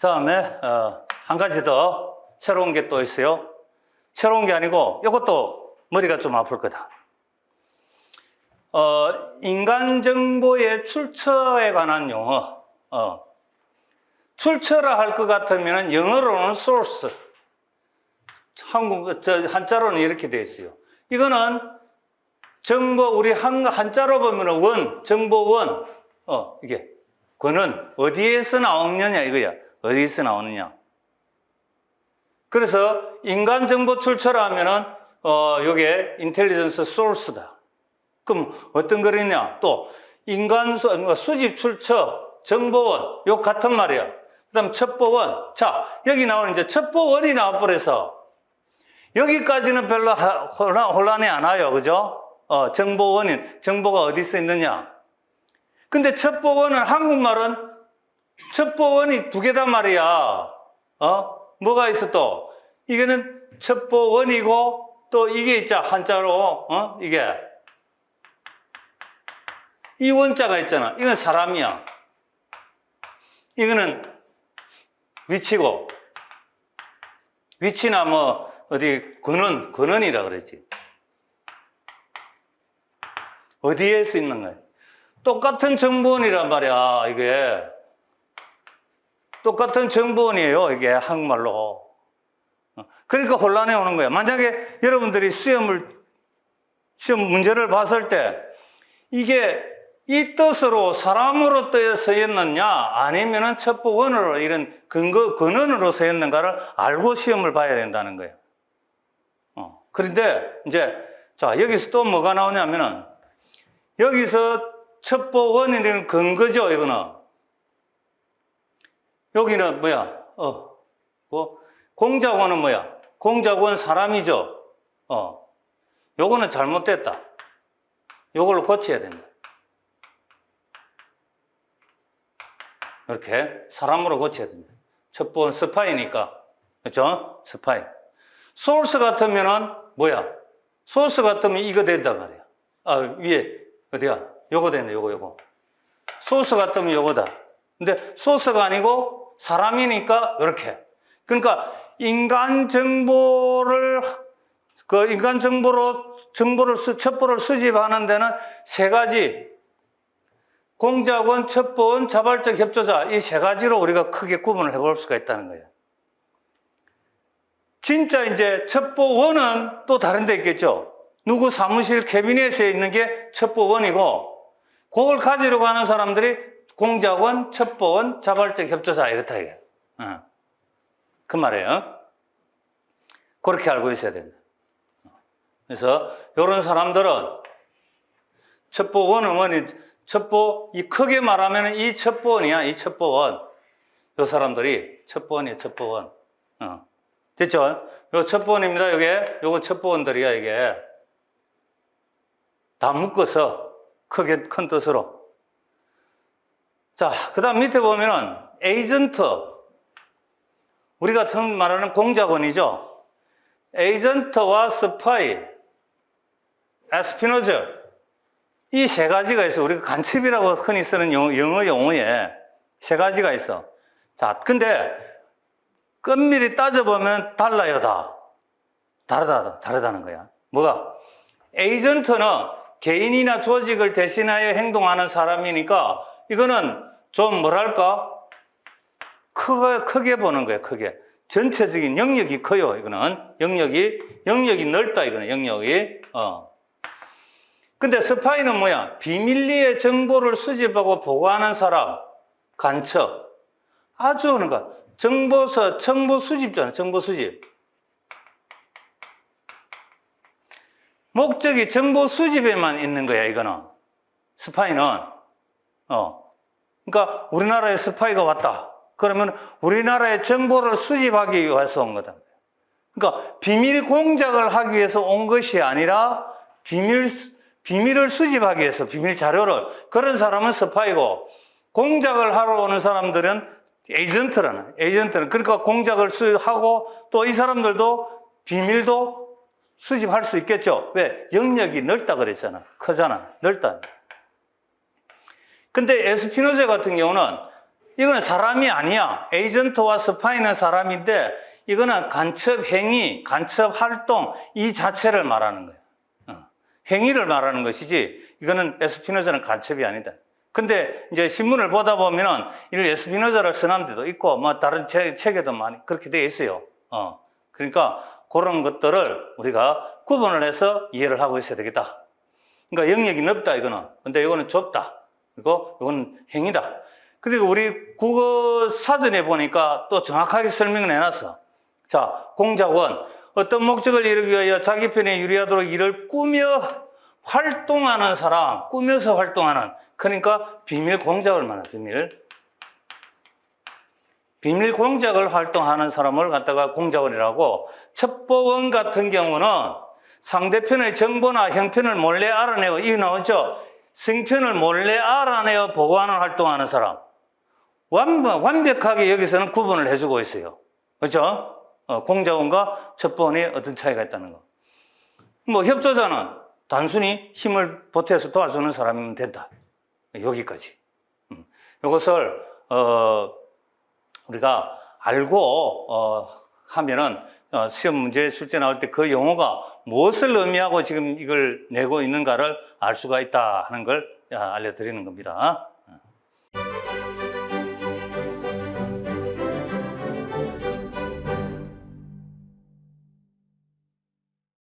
다음에 어, 한 가지 더 새로운 게 또 있어요. 새로운 게 아니고 이것도 머리가 좀 아플 거다. 어, 인간 정보의 출처에 관한 용어. 어, 출처라 할 것 같으면 영어로는 source. 한국 저 한자로는 이렇게 되어 있어요. 이거는 정보 우리 한 한자로 보면은 원 정보원 어 이게 그는 어디에서 나오느냐 이거야. 어디에서 나오느냐. 그래서 인간 정보 출처라 하면은 어 요게 인텔리전스 소스다. 그럼 어떤 거리냐? 또 인간 수, 그러니까 수집 출처 정보원 요 같은 말이야. 그다음 첩보원. 자, 여기 나오는 이제 첩보원이 나와버려서 여기까지는 별로 하- 혼란, 혼란이 안 와요. 그죠? 어, 정보원인, 정보가 어디 서 있느냐. 근데 첩보원은 한국말은 첩보원이 두 개단 말이야. 어? 뭐가 있어 또? 이거는 첩보원이고 또 이게 있자, 한자로, 어? 이게. 이 원자가 있잖아. 이건 사람이야. 이거는 위치고, 위치나 뭐, 어디, 근원, 근원이라 그러지. 어디에 서 있는 거야? 똑같은 정보원이란 말이야, 이게. 똑같은 정보원이에요, 이게, 한국말로. 어, 그러니까 혼란이 오는 거야. 만약에 여러분들이 시험을, 시험 문제를 봤을 때, 이게 이 뜻으로 사람으로 쓰였느냐, 아니면은 첩보원으로 이런 근거, 근원으로 쓰였는가를 알고 시험을 봐야 된다는 거예요. 어, 그런데 이제, 자, 여기서 또 뭐가 나오냐면은, 여기서 첩보원이라는 근거죠, 이거는. 여기는 뭐야? 어, 뭐, 공작원은 뭐야? 공작원 사람이죠. 어, 요거는 잘못됐다. 요걸로 고쳐야 된다. 이렇게 사람으로 고쳐야 된다. 첩보원 스파이니까. 그렇죠? 스파이. 소스 같으면은 뭐야? 소스 같으면 이거 된단 말이야. 아, 위에 어디야? 요거 되네, 요거, 요거. 소스 같으면 요거다. 근데 소스가 아니고 사람이니까 이렇게. 그러니까 인간 정보를 그 인간 정보로 정보를 수, 첩보를 수집하는 데는 세 가지 공작원, 첩보원, 자발적 협조자 이 세 가지로 우리가 크게 구분을 해볼 수가 있다는 거예요. 진짜 이제 첩보원은 또 다른 데 있겠죠. 누구 사무실 캐비넷에 있는 게 첩보원이고 그걸 가지러 가는 사람들이 공작원, 첩보원, 자발적 협조자 이렇다 이게. 어. 그 말이에요. 그렇게 알고 있어야 된다. 그래서 이런 사람들은 첩보원은 원이 첩보 이 크게 말하면 이 첩보원이야 이 첩보원 요 사람들이 첩보원이야 첩보원 어. 됐죠? 요 첩보원입니다 요게 요거 첩보원들이야 이게 다 묶어서 크게 큰 뜻으로 자 그 다음 밑에 보면은 에이전트 우리 같은 말하는 공작원이죠 에이전트와 스파이 에스피노즈 이 세 가지가 있어. 우리가 간첩이라고 흔히 쓰는 영어, 용어에 세 가지가 있어. 자, 근데 끝밀히 따져보면 달라요, 다. 다르다, 다르다는 거야. 뭐가? 에이전트는 개인이나 조직을 대신하여 행동하는 사람이니까 이거는 좀 뭐랄까? 크게, 크게 보는 거야, 크게. 전체적인 영역이 커요, 이거는. 영역이, 영역이 넓다, 이거는, 영역이. 어. 근데 스파이는 뭐야? 비밀리에 정보를 수집하고 보고하는 사람, 간첩. 아주 그러니까 정보서, 정보 수집잖아, 정보 수집. 목적이 정보 수집에만 있는 거야, 이거는. 스파이는. 어. 그러니까 우리나라에 스파이가 왔다. 그러면 우리나라의 정보를 수집하기 위해서 온 거다. 그러니까 비밀 공작을 하기 위해서 온 것이 아니라 비밀 비밀을 수집하기 위해서 비밀 자료를 그런 사람은 스파이고 공작을 하러 오는 사람들은 에이전트라는 에이전트는 그러니까 공작을 수하고 또 이 사람들도 비밀도 수집할 수 있겠죠. 왜 영역이 넓다 그랬잖아. 크잖아. 넓다. 근데 에스피노제 같은 경우는 이거는 사람이 아니야. 에이전트와 스파이는 사람인데 이거는 간첩 행위, 간첩 활동 이 자체를 말하는 거예요. 어. 행위를 말하는 것이지 이거는 에스피노자는 간첩이 아니다. 근데 이제 신문을 보다 보면은 이 에스피노자를 선한 데도 있고 뭐 다른 책, 책에도 많이 그렇게 되어 있어요. 어. 그러니까 그런 것들을 우리가 구분을 해서 이해를 하고 있어야 되겠다. 그러니까 영역이 넓다 이거는. 근데 이거는 좁다. 그리고 이거는 행위다. 그리고 우리 국어 사전에 보니까 또 정확하게 설명을 해놨어. 자, 공작원. 어떤 목적을 이루기 위하여 자기 편에 유리하도록 일을 꾸며 활동하는 사람, 꾸며서 활동하는. 그러니까 비밀 공작을 말하는 비밀. 비밀 공작을 활동하는 사람을 갖다가 공작원이라고 첩보원 같은 경우는 상대편의 정보나 형편을 몰래 알아내고 이거 나오죠? 승편을 몰래 알아내어 보고하는 활동하는 사람. 완벽, 완벽하게 여기서는 구분을 해주고 있어요. 그렇죠? 어, 공작원과 첩보원이 어떤 차이가 있다는 거. 뭐 협조자는 단순히 힘을 보태서 도와주는 사람이면 된다. 여기까지. 음. 이것을 어, 우리가 알고 어, 하면은 어, 시험 문제 출제 나올 때 그 용어가 무엇을 의미하고 지금 이걸 내고 있는가를 알 수가 있다 하는 걸 아, 알려드리는 겁니다.